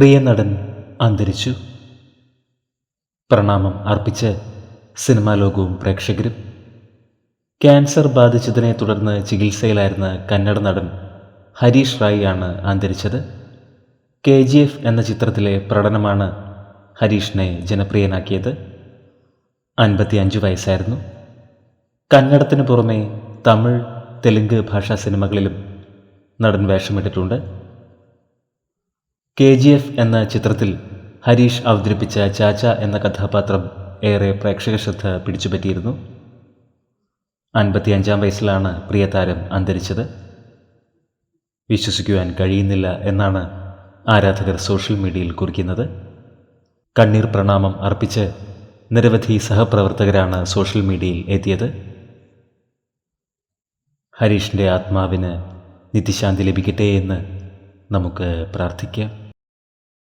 പ്രിയ നടൻ അന്തരിച്ചു. പ്രണാമം അർപ്പിച്ച് സിനിമാ ലോകവും പ്രേക്ഷകരും. ക്യാൻസർ ബാധിച്ചതിനെ തുടർന്ന് ചികിത്സയിലായിരുന്ന കന്നഡ നടൻ ഹരീഷ് റായി ആണ് അന്തരിച്ചത്. കെ ജി എഫ് എന്ന ചിത്രത്തിലെ പ്രകടനമാണ് ഹരീഷിനെ ജനപ്രിയനാക്കിയത്. അൻപത്തി അഞ്ച് വയസ്സായിരുന്നു. കന്നഡത്തിന് പുറമെ തമിഴ് തെലുങ്ക് ഭാഷാ സിനിമകളിലും നടൻ വേഷമിട്ടിട്ടുണ്ട്. കെ ജി എഫ് എന്ന ചിത്രത്തിൽ ഹരീഷ് അവതരിപ്പിച്ച ചാച്ച എന്ന കഥാപാത്രം ഏറെ പ്രേക്ഷക ശ്രദ്ധ പിടിച്ചുപറ്റിയിരുന്നു. അൻപത്തിയഞ്ചാം വയസ്സിലാണ് പ്രിയതാരം അന്തരിച്ചത്. വിശ്വസിക്കുവാൻ കഴിയുന്നില്ല എന്നാണ് ആരാധകർ സോഷ്യൽ മീഡിയയിൽ കുറിക്കുന്നത്. കണ്ണീർ പ്രണാമം അർപ്പിച്ച് നിരവധി സഹപ്രവർത്തകരാണ് സോഷ്യൽ മീഡിയയിൽ എത്തിയത്. ഹരീഷിന്റെ ആത്മാവിന് നിത്യശാന്തി ലഭിക്കട്ടെ എന്ന് നമുക്ക് പ്രാർത്ഥിക്കാം.